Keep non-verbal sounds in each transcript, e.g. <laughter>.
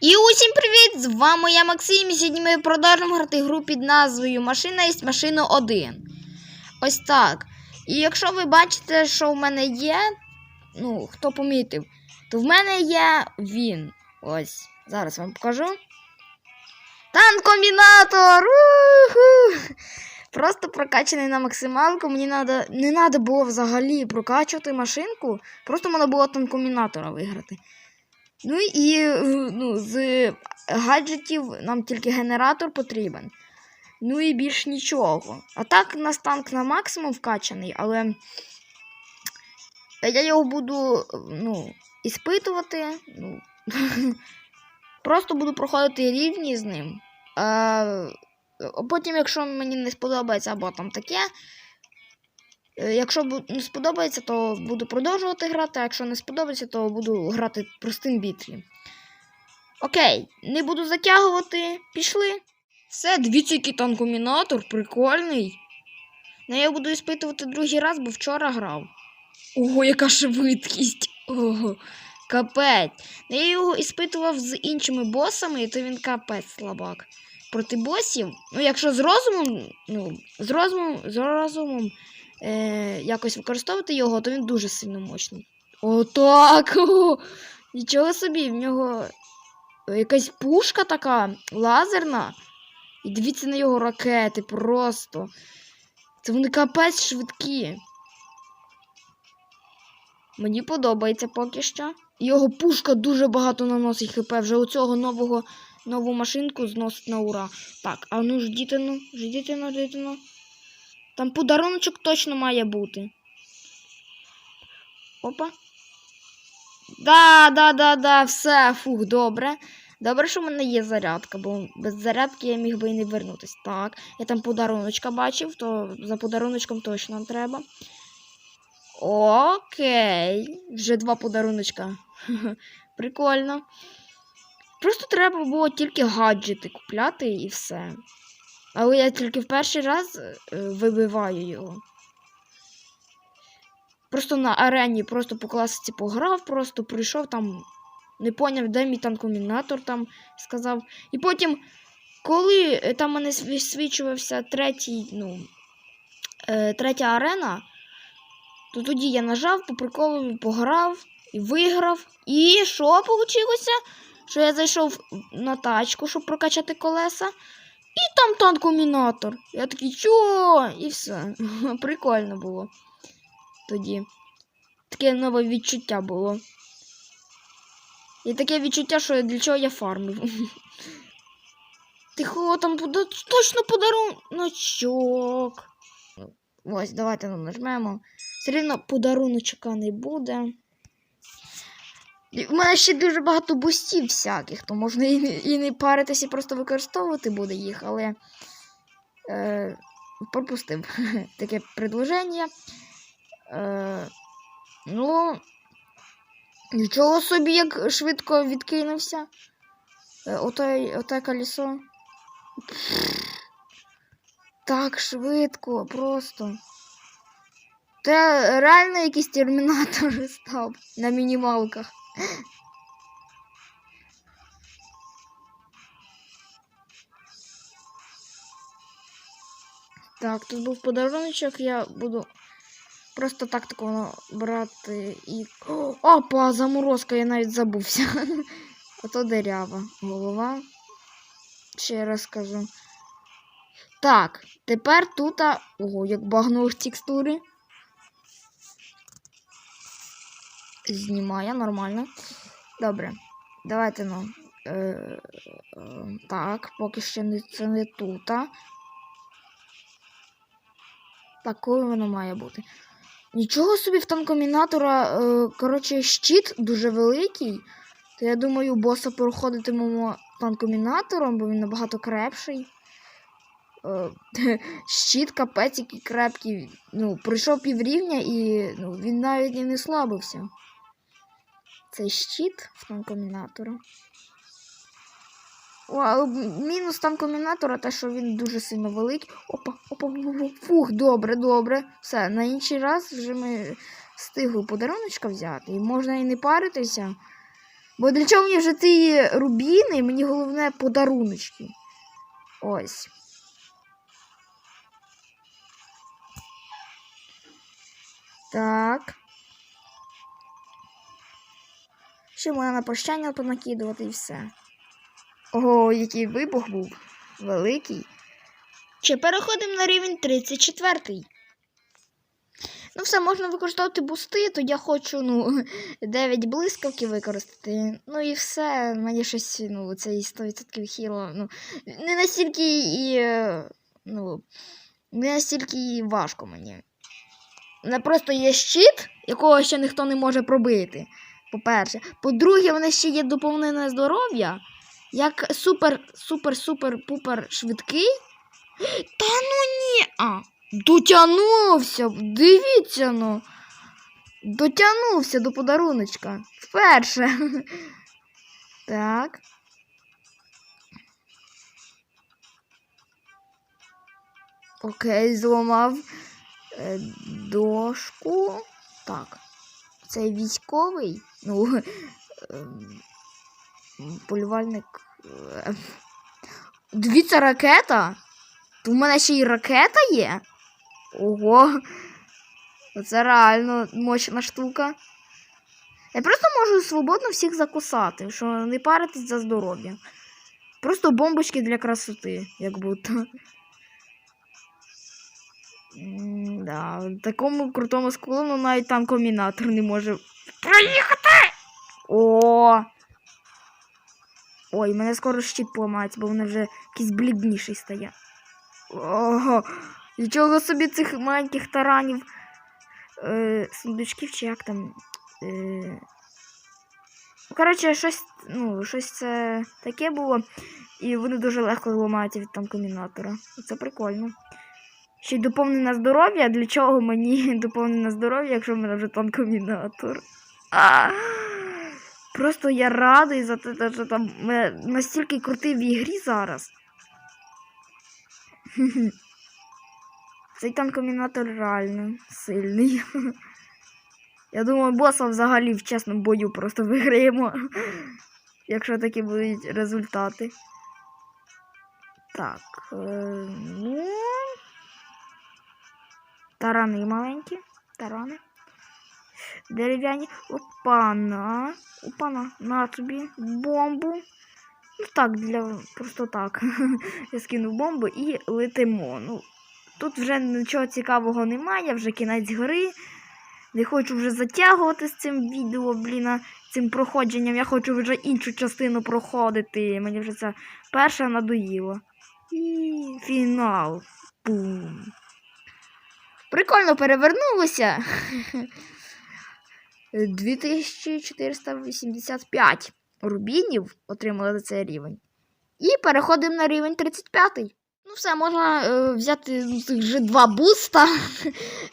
І усім привіт! З вами я Максим. І сьогодні ми продовжуємо грати гру під назвою Машина є машина 1. Ось так. І якщо ви бачите, що в мене є, ну, хто помітив, то в мене є він. Ось. Зараз вам покажу. Танкомбінатор! Просто прокачаний на максималку. Мені надо, не треба було взагалі прокачувати машинку. Просто треба було танкомбінатора виграти. Ну і е, ну, з гаджетів нам тільки генератор потрібен. Ну і більш нічого. А так у нас танк на максимум вкачаний, але я його буду ну, іспитувати. Ну, <laughs> просто буду проходити рівні з ним. А потім, якщо мені не сподобається або там таке. Е, Якщо не сподобається, то буду продовжувати грати, а якщо не сподобається, то буду грати простим бітрі. Окей, не буду затягувати. Пішли. Все, дивіться, який танкомінатор, прикольний. Ну, я буду іспитувати другий раз, бо вчора грав. Ого, яка швидкість! Ого, капець. Ну, Я його іспитував з іншими босами, і то він капець слабак. Проти босів, ну, якщо з розумом, ну, з розумом, з розумом е, якось використовувати його, то він дуже сильно мощний. Отак! <laughs> Нічого собі, в нього якась пушка така лазерна. І дивіться на його ракети просто. Це вони капець швидкі. Мені подобається поки що. Його пушка дуже багато наносить хп. Вже у цього нового нову машинку зносить на ура. Так, а ну ждіть ну, ждіть ну, ждіть ну. Там подаруночок точно має бути. Опа. Да, да, да, да, все, фух, добре. Добре, що в мене є зарядка, бо без зарядки я міг би і не вернутися. Так, я там подаруночка бачив, то за подаруночком точно треба. Окей. Вже два подаруночка. <laughs> Прикольно. Просто треба було тільки гаджети купляти і все. Але я тільки в перший раз е, вибиваю його. Просто на арені, просто по класиці пограв, просто прийшов там, не поняв, де мій танкомінатор там сказав. І потім, коли е, там мене висвічувався третій, ну, е, третя арена, то тоді я нажав, по приколу пограв і виграв. І що вийшло? Що я зайшов на тачку, щоб прокачати колеса. І там танкомінатор. Я такий, чо? І все. <laughs> Прикольно було. Тоді. Таке нове відчуття було. І таке відчуття, що для чого я фармив. <laughs> Тихо, там буде точно подаруночок. Ось, давайте нажмемо. Все рівно подаруночка не буде. В мене ще дуже багато бустів всяких, то можна і і не паритися, і просто використовувати буде їх, але е, пропустив <laughs> таке предложення. Е, ну, нічого собі, як швидко відкинувся. Е, оте, оте колесо. Так швидко, просто. Це реально якийсь термінатор <laughs> став на мінімалках. Так, тут був подаруночок, я буду просто так такого брати і. Опа, заморозка, я навіть забувся. <laughs> Ото дерява голова. Ще раз скажу. Так, тепер тут. Ого, як багнули текстури. Знімає нормально. Добре. Давайте ну. Е, е, так, поки що не, це не тут. Такою воно має бути. Нічого собі в танкомінатора, е, коротше, щит дуже великий. То я думаю, боса проходитимемо танкомінатором, бо він набагато крепший. Е, <laughs> щит капець, який крепкий. Ну, пройшов піврівня і ну, він навіть і не слабився. Цей щит в танкомінатора. О, але мінус танкомінатора те, що він дуже сильно великий. Опа, опа, фух, добре, добре. Все, на інший раз вже ми встигли подаруночка взяти. І можна і не паритися. Бо для чого мені вже ці рубіни, мені головне подаруночки. Ось. Так. Ще можна на прощання понакидувати і все. Ого, який вибух був. Великий. Чи переходимо на рівень 34. Ну, все, можна використовувати бусти, то я хочу, ну, <laughs> 9 блискавки використати. Ну і все, мені щось, ну, цей 100% хіло, ну, не настільки і. е, Ну, не настільки і важко мені. Мене просто є щит, якого ще ніхто не може пробити. По-перше. По-друге, в мене ще є доповнене здоров'я. Як супер, супер, супер, пупер швидкий. <gasps> Та ну ні. А, дотягнувся. Дивіться ну. Дотягнувся до подаруночка. Вперше. <laughs> Так. Окей, зламав е, дошку. Так. Цей військовий. Ну, <laughs> ем, полювальник. е, Дивіться, ракета. В мене ще й ракета є. Ого. Це реально мощна штука. Я просто можу свободно всіх закусати, що не паритись за здоров'я. Просто бомбочки для красоти, як будто. Да, такому крутому склону навіть там комбінатор не може проїхати. О! Ой, мене скоро щит поламається, бо вони вже якийсь блідніший стає. Ого! Нічого собі цих маленьких таранів. Е, сундучків чи як там. Е... ну, Коротше, щось, ну, щось це таке було. І вони дуже легко ламаються від там комбінатора. Це прикольно. Ще й доповнене здоров'я. Для чого мені <laughs> доповнене здоров'я, якщо в мене вже? А! Просто я радий за те, що там настільки крутий в ігрі зараз. <laughs> Цей там комбінатор реально сильний. <laughs> Я думаю, боса взагалі в чесному бою просто виграємо. <laughs> Якщо такі будуть результати. Так. Е, ну. Тарани маленькі. Тарани. Дерев'яні. Опана. Опана. На тобі. Бомбу. Ну так, для просто так. <laughs> Я скинув бомбу і летимо. Ну, тут вже нічого цікавого немає, вже кінець гри. Не хочу вже затягувати з цим відео, блін, цим проходженням. Я хочу вже іншу частину проходити. Мені вже це перша надоїла. І фінал. Бум. Прикольно перевернулося. <laughs> 2485 рубінів отримали за цей рівень. І переходимо на рівень 35. Ну, все, можна е, взяти ну, цих вже два буста.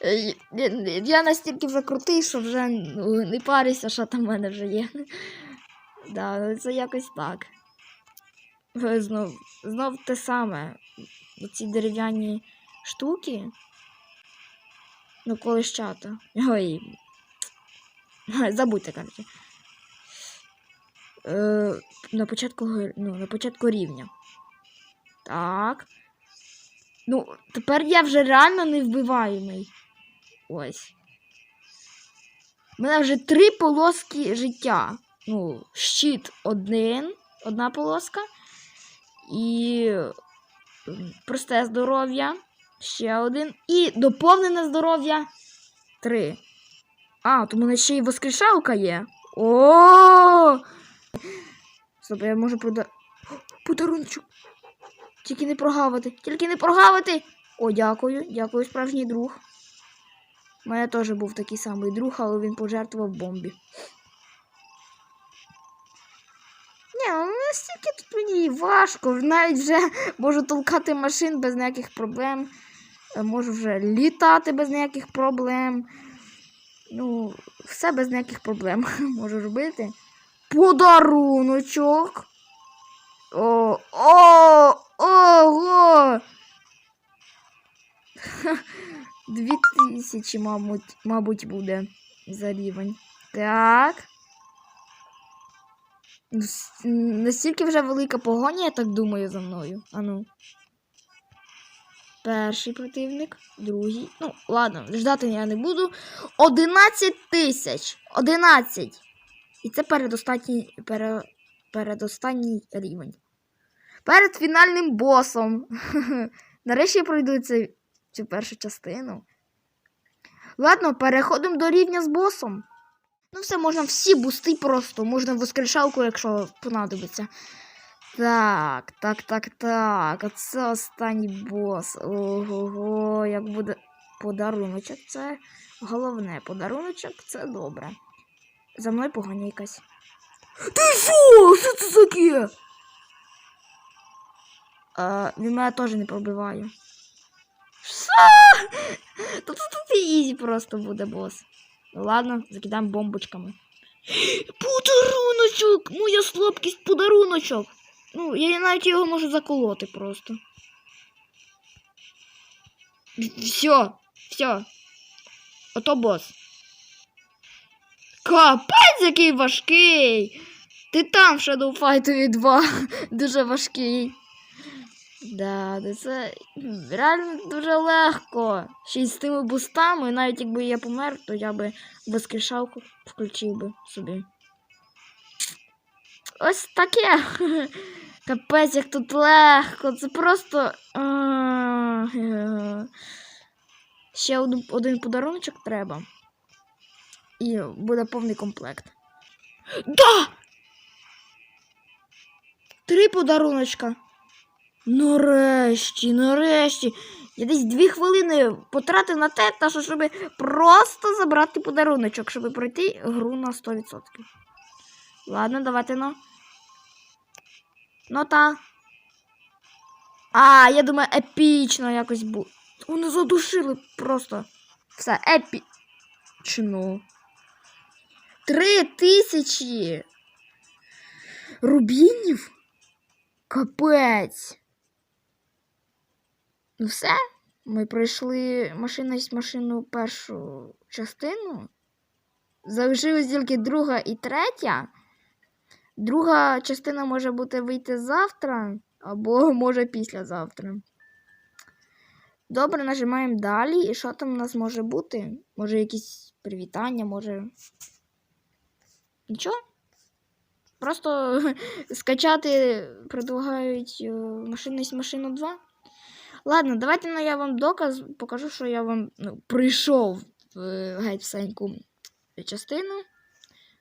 Е, я- Я настільки вже крутий, що вже ну, не парюся, що там в мене вже є. Да, ну, це якось так. Е, Знов, знов те саме. Оці дерев'яні штуки. Ну, колищата. Ой. <laughs> Забудьте, коротше. Е, на початку, ну, на початку рівня. Так. Ну, тепер я вже реально невбиваємий. Ось. У мене вже три полоски життя. Ну, щит один, одна полоска. І просте здоров'я. Ще один. І доповнене здоров'я. Три. А, то в мене ще й воскрешалка є. О! Стоп, я можу пода... Подарунчик. Тільки не прогавити. Тільки не прогавити. О, дякую. Дякую, справжній друг. У мене теж був такий самий друг, але він пожертвував бомбі. Ні, ну настільки тут мені важко. Навіть вже можу толкати машин без ніяких проблем. Е, Можу вже літати без ніяких проблем. Ну, все без ніяких проблем <laughs> можу робити. Подаруночок. О, о, ого! <laughs> Дві тисячі, мабуть, мабуть, буде за рівень. Так. Настільки вже велика погоня, я так думаю, за мною. Ану. Перший противник, другий. Ну, ладно, ждати я не буду. 11 тисяч. 11. І це передостатній, пере, передостанній рівень. Перед фінальним босом. <laughs> Нарешті я пройду цю, цю першу частину. Ладно, переходимо до рівня з босом. Ну, все, можна всі бусти просто. Можна воскрешалку, якщо понадобиться. Так, так, так, так. Оце останній бос. Ого, як буде подаруночок. Це головне. Подаруночок це добре. За мною погоня якась. Ти що? Що це таке? А, він мене теж не пробиває. Що? Тут тут ізі просто буде бос. Ладно, закидаємо бомбочками. <gasps> Подаруночок! Моя слабкість подаруночок. Ну, я навіть його можу заколоти просто. Все, все. Ото бос. Капець, який важкий! Титан в Shadow Fight 2 <laughs> дуже важкий. Да, це реально дуже легко. Ще й з тими бустами, навіть якби я помер, то я би воскрешалку включив би собі. Ось таке. <laughs> Капець, як тут легко. Це просто. Ще один, один подаруночок треба. І буде повний комплект. Да! Три подаруночка. Нарешті, нарешті. Я десь дві хвилини потратив на те, щоб просто забрати подаруночок, щоб пройти гру на 100%. Ладно, давайте ну. Ну та. А, я думаю, епічно якось буде. Вони задушили просто. Все, епічно. Три тисячі рубінів? Капець. Ну все. Ми пройшли машина машину першу частину. Залишилась тільки друга і третя. Друга частина може бути вийти завтра, або може післязавтра. Добре, нажимаємо далі. І що там у нас може бути? Може якісь привітання, може. Нічого? Просто <laughs> скачати предлагають е, машину 2. Ладно, давайте ну, я вам доказ покажу, що я вам ну, прийшов в е, геть всеньку частину.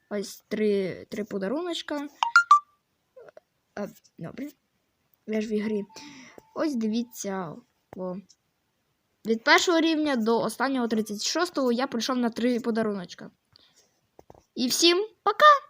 Ось три, три подаруночка. А, добре. Я ж в ігрі. Ось дивіться. О. Від першого рівня до останнього 36-го я прийшов на три подаруночка. І всім пока!